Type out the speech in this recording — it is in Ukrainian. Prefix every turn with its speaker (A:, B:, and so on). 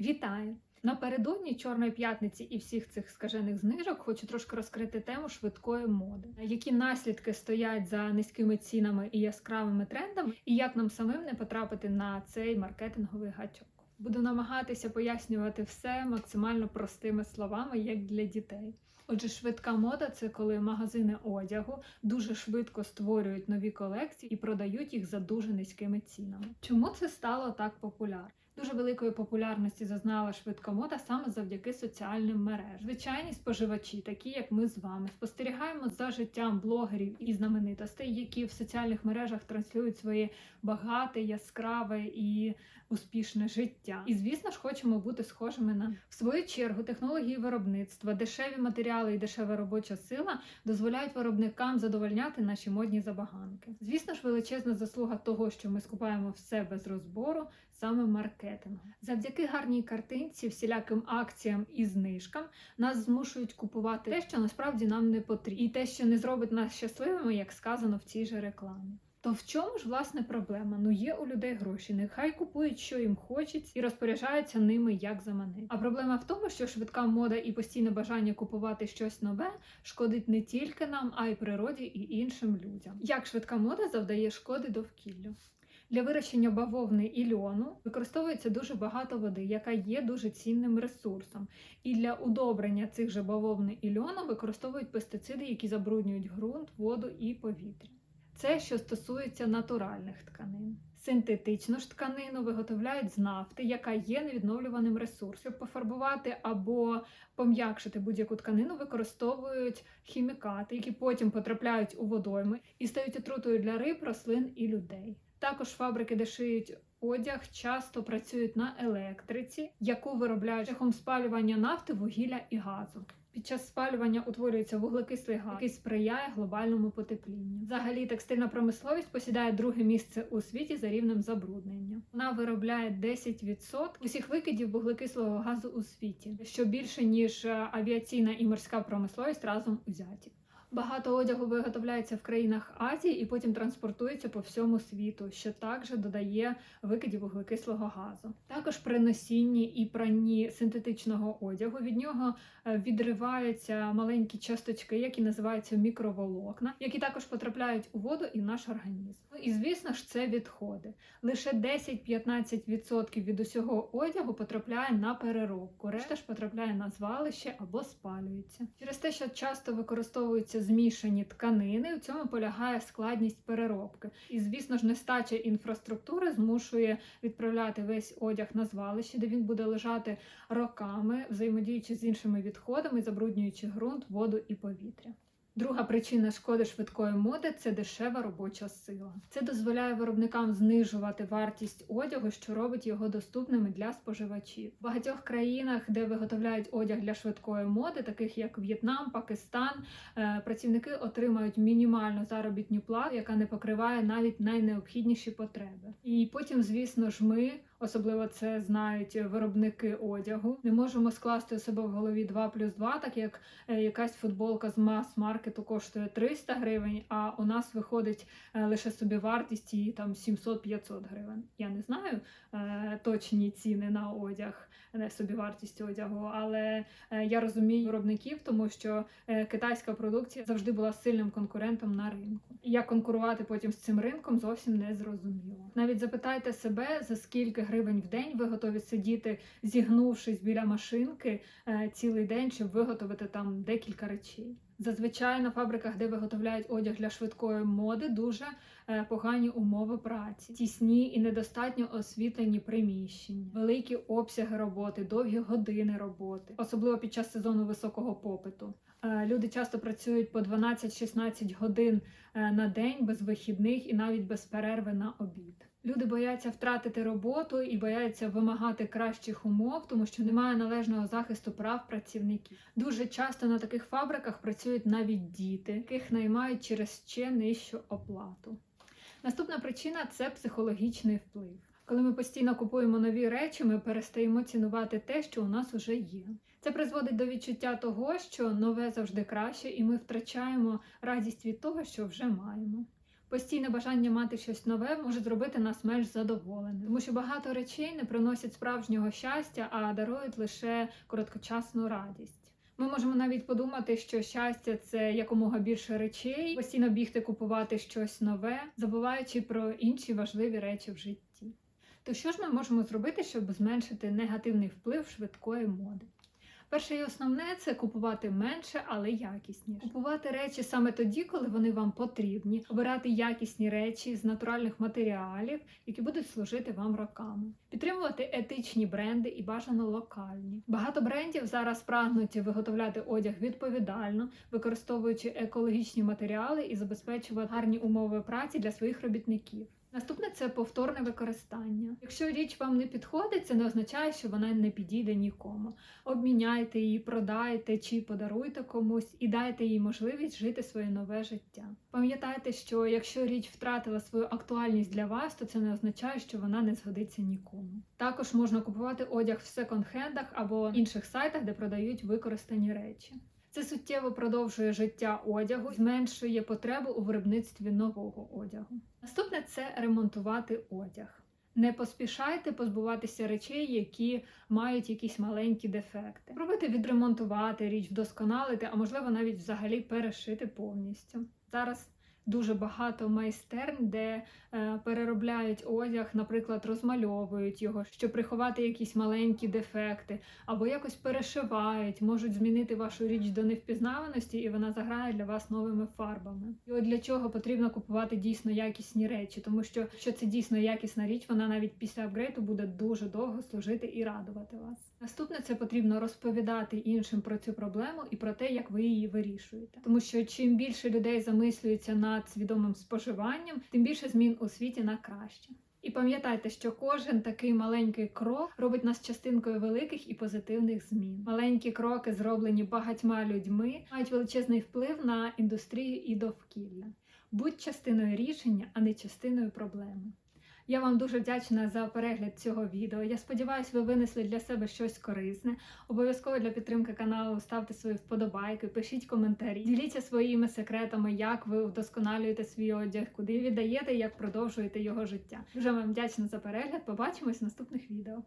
A: Вітаю! Напередодні Чорної п'ятниці і всіх цих скажених знижок хочу трошки розкрити тему швидкої моди, які наслідки стоять за низькими цінами і яскравими трендами, і як нам самим не потрапити на цей маркетинговий гачок. Буду намагатися пояснювати все максимально простими словами, як для дітей. Отже, швидка мода це коли магазини одягу дуже швидко створюють нові колекції і продають їх за дуже низькими цінами. Чому це стало так популярно? Дуже великої популярності зазнала швидка мода саме завдяки соціальним мережам. Звичайні споживачі, такі як ми з вами, спостерігаємо за життям блогерів і знаменитостей, які в соціальних мережах транслюють своє багате, яскраве і успішне життя. І звісно ж, хочемо бути схожими на в свою чергу. Технології виробництва, дешеві матеріали і дешева робоча сила дозволяють виробникам задовольняти наші модні забаганки. Звісно ж, величезна заслуга того, що ми скупаємо все без розбору, саме маркетингу. Завдяки гарній картинці, всіляким акціям і знижкам нас змушують купувати те, що насправді нам не потрібно, і те, що не зробить нас щасливими, як сказано в цій же рекламі. То в чому ж власне проблема? Ну є у людей гроші, нехай купують, що їм хочеться, і розпоряджаються ними як заманить. А проблема в тому, що швидка мода і постійне бажання купувати щось нове шкодить не тільки нам, а й природі і іншим людям. Як швидка мода завдає шкоди довкіллю? Для вирощення бавовни і льону використовується дуже багато води, яка є дуже цінним ресурсом. І для удобрення цих же бавовни і льону використовують пестициди, які забруднюють ґрунт, воду і повітря. Це що стосується натуральних тканин. Синтетичну ж тканину виготовляють з нафти, яка є невідновлюваним ресурсом. Щоб пофарбувати або пом'якшити будь-яку тканину, використовують хімікати, які потім потрапляють у водойми і стають отрутою для риб, рослин і людей. Також фабрики, де шиють одяг, часто працюють на електриці, яку виробляють шляхом спалювання нафти, вугілля і газу. Під час спалювання утворюється вуглекислий газ, який сприяє глобальному потеплінню. Взагалі, текстильна промисловість посідає друге місце у світі за рівнем забруднення. Вона виробляє 10% усіх викидів вуглекислого газу у світі, що більше ніж е, авіаційна і морська промисловість разом узяті. Багато одягу виготовляється в країнах Азії і потім транспортується по всьому світу, що також додає викидів вуглекислого газу. Також при носінні і пранні синтетичного одягу від нього е, відриваються маленькі часточки, які називаються мікроволокна, які також потрапляють у воду і в наш організм. Ну і звісно ж, це відходи. Лише 10-15% від усього одягу потрапляє на переробку, решта ж потрапляє на звалище або спалюється. Через те, що часто використовуються змішані тканини, у цьому полягає складність переробки. І, звісно ж, нестача інфраструктури змушує відправляти весь одяг на звалище, де він буде лежати роками, взаємодіючи з іншими відходами, забруднюючи ґрунт, воду і повітря. Друга причина шкоди швидкої моди це дешева робоча сила. Це дозволяє виробникам знижувати вартість одягу, що робить його доступними для споживачів. В багатьох країнах, де виготовляють одяг для швидкої моди, таких як В'єтнам, Пакистан, е, працівники отримають мінімальну заробітну плату, яка не покриває навіть найнеобхідніші потреби. І потім, звісно ж, ми. Особливо це знають виробники одягу. Не можемо скласти у себе в голові 2 плюс 2, так як е, якась футболка з мас-маркету коштує 300 гривень, а у нас виходить е, лише собівартість її там 700-500 гривень. Я не знаю е, точні ціни на одяг, не собівартість одягу, але я розумію виробників, тому що китайська продукція завжди була сильним конкурентом на ринку. Як конкурувати потім з цим ринком зовсім не зрозуміло. Навіть запитайте себе, за скільки гривень в день ви готові сидіти, зігнувшись біля машинки е, цілий день, щоб виготовити там декілька речей. Зазвичай на фабриках, де виготовляють одяг для швидкої моди, дуже е, погані умови праці, тісні і недостатньо освітлені приміщення, великі обсяги роботи, довгі години роботи, особливо під час сезону високого попиту. Е, Люди часто працюють по 12-16 годин на день без вихідних і навіть без перерви на обід. Люди бояться втратити роботу і бояться вимагати кращих умов, тому що немає належного захисту прав працівників. Дуже часто на таких фабриках працюють навіть діти, яких наймають через ще нижчу оплату. Наступна причина це психологічний вплив. Коли ми постійно купуємо нові речі, ми перестаємо цінувати те, що у нас вже є. Це призводить до відчуття того, що нове завжди краще, і ми втрачаємо радість від того, що вже маємо. Постійне бажання мати щось нове може зробити нас менш задоволеними, тому що багато речей не приносять справжнього щастя, а дарують лише короткочасну радість. Ми можемо навіть подумати, що щастя це якомога більше речей, постійно бігти купувати щось нове, забуваючи про інші важливі речі в житті. То що ж ми можемо зробити, щоб зменшити негативний вплив швидкої моди? Перше і основне це купувати менше, але якісніше. Купувати речі саме тоді, коли вони вам потрібні, обирати якісні речі з натуральних матеріалів, які будуть служити вам роками. Підтримувати етичні бренди і бажано локальні. Багато брендів зараз прагнуть виготовляти одяг відповідально, використовуючи екологічні матеріали і забезпечувати гарні умови праці для своїх робітників. Наступне це повторне використання. Якщо річ вам не підходить, це не означає, що вона не підійде нікому. Обміняйте її, продайте чи подаруйте комусь і дайте їй можливість жити своє нове життя. Пам'ятайте, що якщо річ втратила свою актуальність для вас, то це не означає, що вона не згодиться нікому. Також можна купувати одяг в секонд-хендах або інших сайтах, де продають використані речі. Це суттєво продовжує життя одягу, зменшує потребу у виробництві нового одягу. Наступне це ремонтувати одяг. Не поспішайте позбуватися речей, які мають якісь маленькі дефекти. Пробуйте відремонтувати річ, вдосконалити, а можливо навіть взагалі перешити повністю. Зараз дуже багато майстернь, де е, переробляють одяг, наприклад, розмальовують його, щоб приховати якісь маленькі дефекти, або якось перешивають, можуть змінити вашу річ до невпізнаваності, і вона заграє для вас новими фарбами. І от для чого потрібно купувати дійсно якісні речі, тому що що це дійсно якісна річ, вона навіть після апгрейду буде дуже довго служити і радувати вас. Наступне це потрібно розповідати іншим про цю проблему і про те, як ви її вирішуєте. Тому що чим більше людей замислюється над свідомим споживанням, тим більше змін у світі на краще. І пам'ятайте, що кожен такий маленький крок робить нас частинкою великих і позитивних змін. Маленькі кроки, зроблені багатьма людьми, мають величезний вплив на індустрію і довкілля. Будь частиною рішення, а не частиною проблеми. Я вам дуже вдячна за перегляд цього відео. Я сподіваюся, ви винесли для себе щось корисне. Обов'язково для підтримки каналу ставте свої вподобайки, пишіть коментарі, діліться своїми секретами, як ви вдосконалюєте свій одяг, куди віддаєте, як продовжуєте його життя. Дуже вам вдячна за перегляд. Побачимось в наступних відео.